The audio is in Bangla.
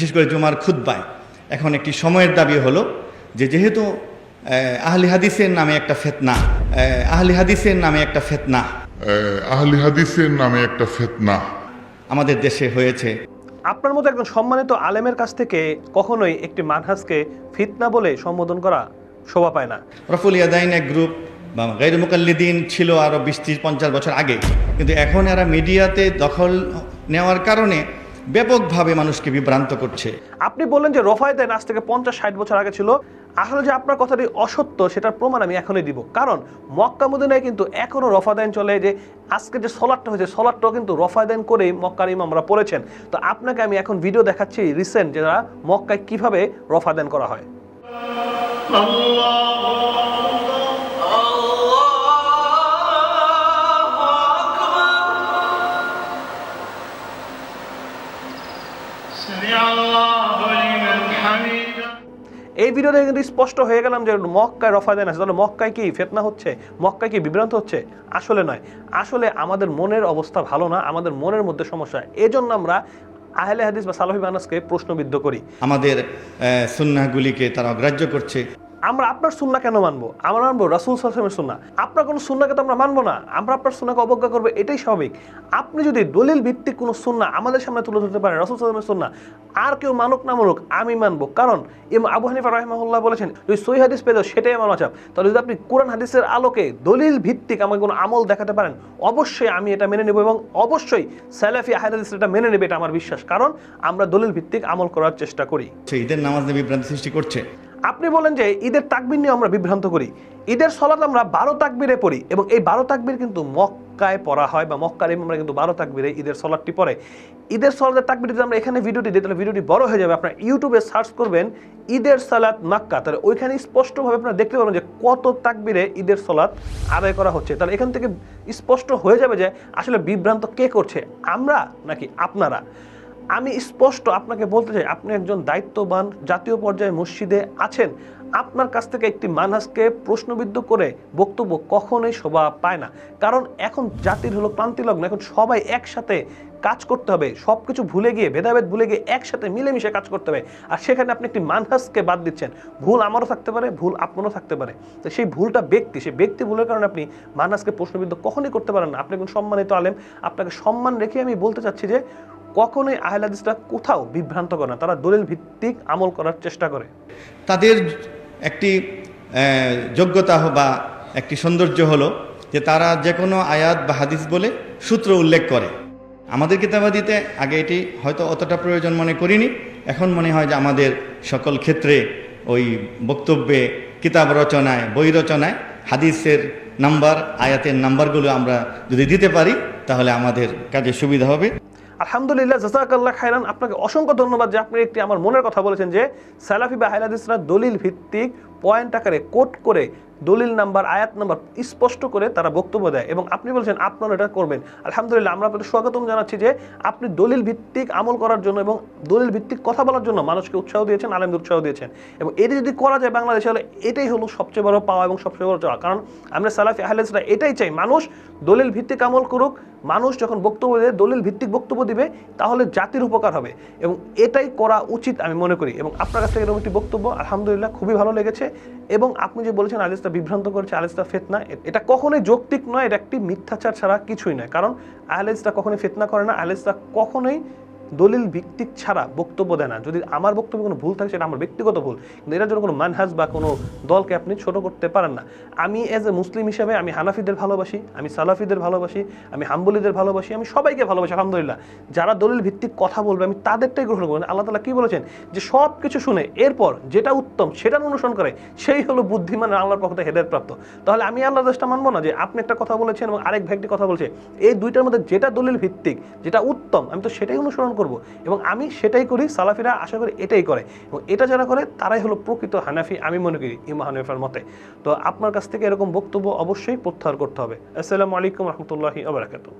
বিশেষ করে জুমার খুদ্বায় এখন একটি সময়ের দাবি হলো যে যেহেতু আহলি হাদিসের নামে একটা ফেতনা আহলি হাদিসের নামে একটা ফেতনা। আহ, আহলি হাদিসের নামে একটা ফেতনা। আমাদের দেশে হয়েছে। আপনার মতো একজন সম্মানিত আলেমের কাছ থেকে কখনোই একটি মানহাজকে ফিতনা বলে সম্বোধন করা শোভা পায় না। রফুল ইয়াদাইন এক গ্রুপ বা গৈর মুকাল্লিদিন ছিল আরও বিশ ত্রিশ পঞ্চাশ বছর আগে। কিন্তু এখন এরা মিডিয়াতে দখল নেওয়ার কারণে ব্যাপকভাবে মানুষকে বিভ্রান্ত করছে। আপনি বললেন যে রফায়দান আজ থেকে পঞ্চাশ ষাট বছর আগে ছিল। আসলে যে আপনার কথাটি অসত্য সেটার প্রমাণ আমি এখনই দিব। কারণ মক্কা মদিনায় কিন্তু এখনও রফাদাইন চলে যে আজকে যে সলাটটা হয়েছে সলাটটাও কিন্তু রফাদাইন করেই মক্কার ইমামরা পড়েছেন। তো আপনাকে আমি এখন ভিডিও দেখাচ্ছি রিসেন্ট যারা মক্কায় কীভাবে রফাদান করা হয়। এই ভিডিওতে কিন্তু স্পষ্ট হয়ে গেলাম যে মক্কায় রফাদান আছে তাহলে মক্কায় কি ফেতনা হচ্ছে? মক্কায় কি বিভ্রান্ত হচ্ছে? আসলে নয়। আসলে আমাদের মনের অবস্থা ভালো না, আমাদের মনের মধ্যে সমস্যা। এজন্য আমরা আহলে হাদিস বা সালাফি মানাসকে প্রশ্নবিদ্ধ করি। আমাদের সুন্নাগুলিকে তারা অগ্রাহ্য করছে। আমরা আপনার সুন্না কেন মানবো? আমরা মানবো রাসুল সাল্লামের সুন্না। আপনার কোনো সুন্নাকে তো আমরা মানবো না। আমরা আপনার সুন্নাকে অবজ্ঞা করব, এটাই স্বাভাবিক। আপনি যদি দলিল ভিত্তিক কোনো সুন্না আমাদের সামনে তুলে ধরতে পারেন, রাসুল সাল্লামের সুন্না, আর কেউ মানুক না মানুক, আমি মানবো। কারণ ইম আবু হানিফা রহমাহুল্লাহ বলেছেন, যদি সই হাদিস পেয়ে যাও, সেটাই আমার মাচাপ তাহলে যদি আপনি কোরআন হাদিসের আলোকে দলিল ভিত্তিক আমাকে কোনো আমল দেখাতে পারেন, অবশ্যই আমি এটা মেনে নেব এবং অবশ্যই সালাফি আহাদিস এটা মেনে নেবে, এটা আমার বিশ্বাস। কারণ আমরা দলিল ভিত্তিক আমল করার চেষ্টা করি। সে ঈদের নামাজ নিয়ে বিভ্রান্তি সৃষ্টি করছে। আপনি বলেন যে ঈদের তাকবির নিয়ে আমরা বিভ্রান্ত করি। ঈদের সলাত আমরা বারো তাকবিরে পড়ি এবং এই বারো তাকবির কিন্তু মক্কায় পড়া হয় বা মক্কার আমরা কিন্তু বারো তাকবিরে ঈদের সলাদটি পড়ে। ঈদের সলাদের তাকবির যদি আমরা এখানে ভিডিওটি দিই, তাহলে ভিডিওটি বড় হয়ে যাবে। আপনার ইউটিউবে সার্চ করবেন, ঈদের সালাত মাক্কা। তাহলে ওইখানে স্পষ্টভাবে আপনারা দেখতে পাবেন যে কত তাকবিরে ঈদের সলাদ আদায় করা হচ্ছে। তাহলে এখান থেকে স্পষ্ট হয়ে যাবে যে আসলে বিভ্রান্ত কে করছে, আমরা নাকি আপনারা? আমি স্পষ্ট আপনাকে বলতে চাই, আপনি একজন দায়িত্ববান জাতীয় পর্যায়ে মসজিদে আছেন। আপনার কাছ থেকে একটি মানহাজকে প্রশ্নবিদ্ধ করে বক্তব্য কখনোই শোভা পায় না। কারণ এখন জাতির হলো ক্লান্তিলগ্ন এখন সবাই একসাথে কাজ করতে হবে। সব কিছু ভুলে গিয়ে, ভেদাভেদ ভুলে গিয়ে একসাথে মিলেমিশে কাজ করতে হবে। আর সেখানে আপনি একটি মানহাজকে বাদ দিচ্ছেন। ভুল আমারও থাকতে পারে, ভুল আপনারও থাকতে পারে। তো সেই ভুলটা ব্যক্তি, সেই ব্যক্তি ভুলের কারণে আপনি মানহাজকে প্রশ্নবিদ্ধ কখনোই করতে পারেন না। আপনি একজন সম্মানিত আলেম। আপনাকে সম্মান রেখে আমি বলতে চাচ্ছি যে কখনোই আহলে হাদিসরা কোথাও বিভ্রান্ত করে না। তারা দলিল ভিত্তিক আমল করার চেষ্টা করে। তাদের একটি যোগ্যতা বা একটি সৌন্দর্য হলো যে তারা যে কোনো আয়াত বা হাদিস বলে সূত্র উল্লেখ করে। আমাদের কিতাবাদিতে আগে এটি হয়তো অতটা প্রয়োজন মনে করিনি। এখন মনে হয় যে আমাদের সকল ক্ষেত্রে ওই বক্তব্যে, কিতাব রচনায়, বই রচনায় হাদিসের নাম্বার, আয়াতের নাম্বারগুলো আমরা যদি দিতে পারি, তাহলে আমাদের কাজে সুবিধা হবে। আলহামদুলিল্লাহ, জাজাকাল্লাহ খাইরান আপনাকে অসংখ্য ধন্যবাদ যে আপনি একটি আমার মনের কথা বলেছেন যে সালাফি বা হাইলাদিসরা দলিল ভিত্তিক পয়েন্ট আকারে কোট করে দলিল নাম্বার, আয়াত নাম্বার স্পষ্ট করে তারা বক্তব্য দেয় এবং আপনি বলছেন আপনারা এটা করবেন। আলহামদুলিল্লাহ, আমরা আপনাদের স্বাগতম জানাচ্ছি যে আপনি দলিল ভিত্তিক আমল করার জন্য এবং দলিল ভিত্তিক কথা বলার জন্য মানুষকে উৎসাহ দিয়েছেন, আলেমদের উৎসাহ দিয়েছেন। এবং এটি যদি করা যায় বাংলাদেশে হলে এটাই হলো সবচেয়ে বড় পাওয়া এবং সবচেয়ে বড় চাওয়া। কারণ আমরা সালাফি আহলেসরা এটাই চাই, মানুষ দলিল ভিত্তিক আমল করুক, মানুষ যখন বক্তব্য দেয় দলিল ভিত্তিক বক্তব্য দিবে, তাহলে জাতির উপকার হবে। এবং এটাই করা উচিত আমি মনে করি। এবং আপনার কাছ থেকে এরকম একটি বক্তব্য, আলহামদুলিল্লাহ, খুবই ভালো লেগেছে। এবং আপনি যে বলেছেন আলিস্তা বিভ্রান্ত করছে আলিস্তা ফেতনা এটা কখনোই যৌক্তিক নয়, এটা একটি মিথ্যাচার ছাড়া কিছুই নয়। কারণ আহলেসটা কখনোই ফেতনা করে না আহলেসটা কখনোই দলিল ভিত্তিক ছাড়া বক্তব্য দেয় না। যদি আমার বক্তব্যে কোনো ভুল থাকে, সেটা আমার ব্যক্তিগত ভুল। কিন্তু এটার জন্য কোনো মানহাজ বা কোনো দলকে আপনি ছোট করতে পারেন না। আমি এজ এ মুসলিম হিসেবে আমি হানাফিদের ভালোবাসি, আমি সালাফিদের ভালোবাসি, আমি হাম্বলিদের ভালোবাসি, আমি সবাইকে ভালোবাসি, আলহামদুলিল্লাহ। যারা দলিল ভিত্তিক কথা বলবে, আমি তাদেরটাই গ্রহণ করব। আল্লাহ তালা কি বলেছেন? যে সব কিছু শুনে এরপর যেটা উত্তম সেটা অনুসরণ করে, সেই হলো বুদ্ধিমান আল্লাহর পক্ষ থেকে হেদায়ত প্রাপ্ত। তাহলে আমি আল্লাহ দেশটা মানবো না যে আপনি একটা কথা বলেছেন এবং আরেক একটি কথা বলছে। এই দুইটার মধ্যে যেটা দলিল ভিত্তিক, যেটা উত্তম, আমি তো সেটাই অনুসরণ করব এবং আমি সেটাই করি, সালাফিরা আশা করি এটাই করে এবং এটা যারা করে তারাই হলো প্রকৃত হানাফি, আমি মনে করি ইমা হানিফার মতে। তো আপনার কাছ থেকে এরকম বক্তব্য অবশ্যই প্রত্যাহার করতে হবে। আসসালামু আলাইকুম রহমতুল্লাহি আবরাকাতু